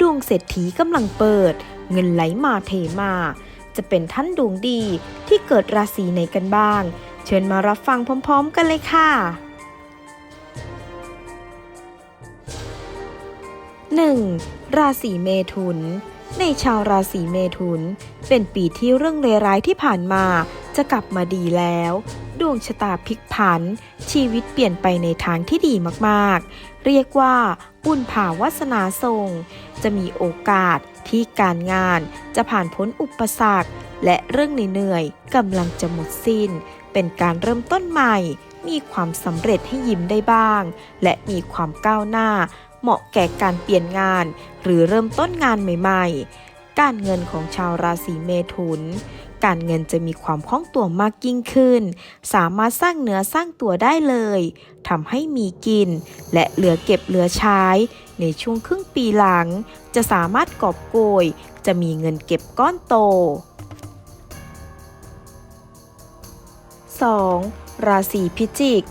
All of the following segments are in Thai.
ดวงเศรษฐีกำลังเปิด เงินไหลมาเทมา จะเป็นท่านดวงดีที่เกิดราศีไหนกันบ้าง เชิญมารับฟังพร้อม ๆ กันเลยค่ะ 1. ราศีเมถุน ในชาวราศีเมถุน เป็นปีที่เรื่องเลวร้ายที่ผ่านมาจะกลับมาดีแล้ว ดวงชะตาพลิกผัน ชีวิตเปลี่ยนไปในทางที่ดีมากๆ เรียกว่าบุญผ่าวาสนาทรงจะมีโอกาสที่การงานจะผ่านพ้นอุปสรรค และเรื่องเหนื่อยๆกำลังจะหมดสิ้น เป็นการเริ่มต้นใหม่ มีความสำเร็จให้ยิ้มได้บ้าง และมีความก้าวหน้า เหมาะแก่การเปลี่ยนงาน หรือเริ่มต้นงานใหม่ ๆ การเงินของชาวราศีเมถุน การเงินจะมีความคล่องตัวมากยิ่งขึ้น สามารถสร้างเนื้อสร้างตัวได้เลยทำให้มีกิน และเหลือเก็บเหลือใช้ ในช่วงครึ่งปีหลัง จะสามารถกอบโกย จะมีเงินเก็บก้อนโต 2. ราศีพิจิก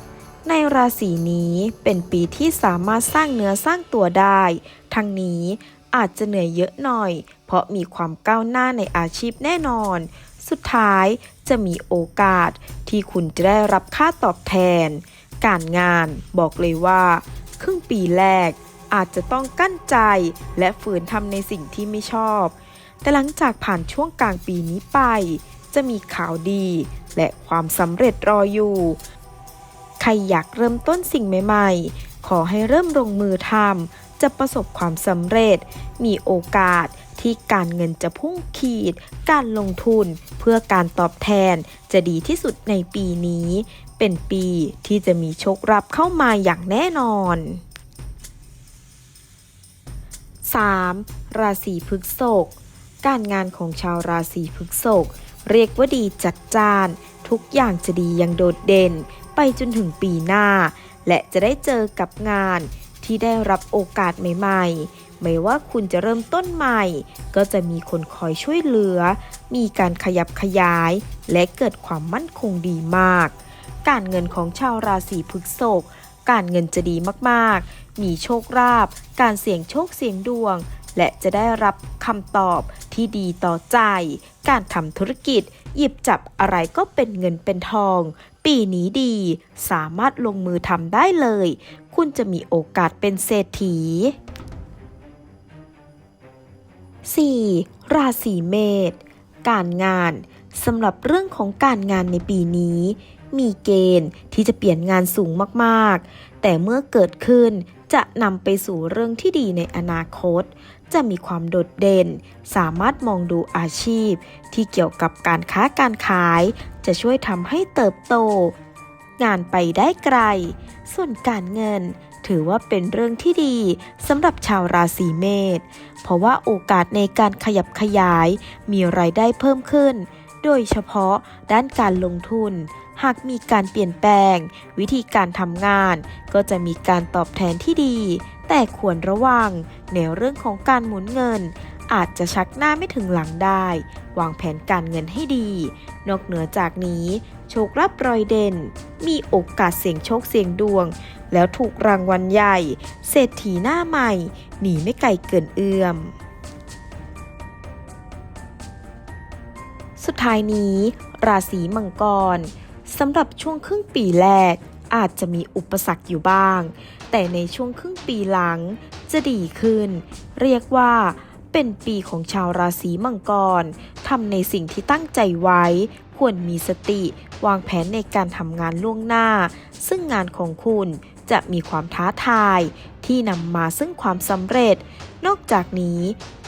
ในราศีนี้เป็นปีที่สามารถสร้างเนื้อสร้างตัวได้ ทั้งนี้อาจจะเหนื่อยเยอะหน่อย เพราะมีความก้าวหน้าในอาชีพแน่นอน สุดท้ายจะมีโอกาสที่คุณจะได้รับค่าตอบแทน การงานบอกเลยว่า ครึ่งปีแรกอาจจะต้องกั้นใจและฝืนทำในสิ่งที่ไม่ชอบ แต่หลังจากผ่านช่วงกลางปีนี้ไป จะมีข่าวดี และความสำเร็จรออยู่ ใครอยากเริ่มต้นสิ่งใหม่ๆ ขอให้เริ่มลงมือทำจะประสบความสำเร็จ มีโอกาส ที่การเงินจะพุ่งขีด การลงทุนเพื่อการตอบแทนจะดีที่สุดในปีนี้ เป็นปีที่จะมีโชครับเข้ามาอย่างแน่นอน 3. ราศีพฤษภการงานของชาวราศีพฤษภเรียกว่าดีจัดจ้าน ทุกอย่างจะดีย่างโดดเด่น ไปจนถึงปีหน้า และจะได้เจอกับงานที่ได้รับโอกาสใหม่ ๆ ไม่ว่าคุณจะเริ่มต้นใหม่ ก็จะมีคนคอยช่วยเหลือ มีการขยับขยาย และเกิดความมั่นคงดีมาก การเงินของชาวราศีพฤษภการเงินจะดีมากๆ มีโชคลาภการเสี่ยงโชคเสี่ยงดวง และจะได้รับคำตอบที่ดีต่อใจ การทำธุรกิจ หยิบจับอะไรก็เป็นเงินเป็นทอง ปีนี้ดี สามารถลงมือทำได้เลย คุณจะมีโอกาสเป็นเศรษฐี 4. ราศีเมษ การงานสำหรับเรื่องของการงานในปีนี้ มีเกณฑ์ที่จะเปลี่ยนงานสูงมากๆ แต่เมื่อเกิดขึ้นจะนำไปสู่เรื่องที่ดีในอนาคต จะมีความโดดเด่น สามารถมองดูอาชีพ ที่เกี่ยวกับการค้าการขาย จะช่วยทำให้เติบโต งานไปได้ไกล ส่วนการเงินถือว่าเป็นเรื่องที่ดีสำหรับชาวราศีเมษ เพราะว่าโอกาสในการขยับขยายมีรายได้เพิ่มขึ้น โดยเฉพาะด้านการลงทุน หากมีการเปลี่ยนแปลง วิธีการทำงาน ก็จะมีการตอบแทนที่ดี แต่ควรระวังในเรื่องของการหมุนเงิน อาจจะชักหน้าไม่ถึงหลังได้ วางแผนการเงินให้ดี นอกเหนือจากนี้ โชครับรอยเด่น มีโอกาสเสี่ยงโชคเสี่ยงดวง แล้วถูกรางวัลใหญ่ เศรษฐีหน้าใหม่ หนีไม่ไกลเกินเอื้อม สุดท้ายนี้ ราศีมังกรสำหรับช่วงครึ่งปีแรกอาจจะมีอุปสรรคอยู่บ้าง แต่ในช่วงครึ่งปีหลังจะดีขึ้น เรียกว่า เป็นปีของชาวราศีมังกรทำในสิ่งที่ตั้งใจไว้ ควรมีสติ วางแผนในการทำงานล่วงหน้า ซึ่งงานของคุณจะมีความท้าทาย ที่นำมาซึ่งความสำเร็จ นอกจากนี้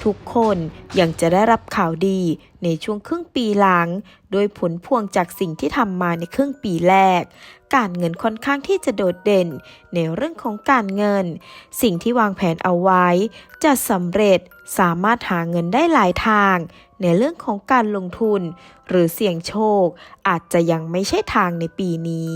ทุกคนยังจะได้รับข่าวดีในช่วงครึ่งปีหลัง โดยผลพวงจากสิ่งที่ทำมาในครึ่งปีแรก การเงินค่อนข้างที่จะโดดเด่นในเรื่องของการเงิน สิ่งที่วางแผนเอาไว้ จะสำเร็จสามารถหาเงินได้หลายทาง ในเรื่องของการลงทุน หรือเสี่ยงโชค อาจจะยังไม่ใช่ทางในปีนี้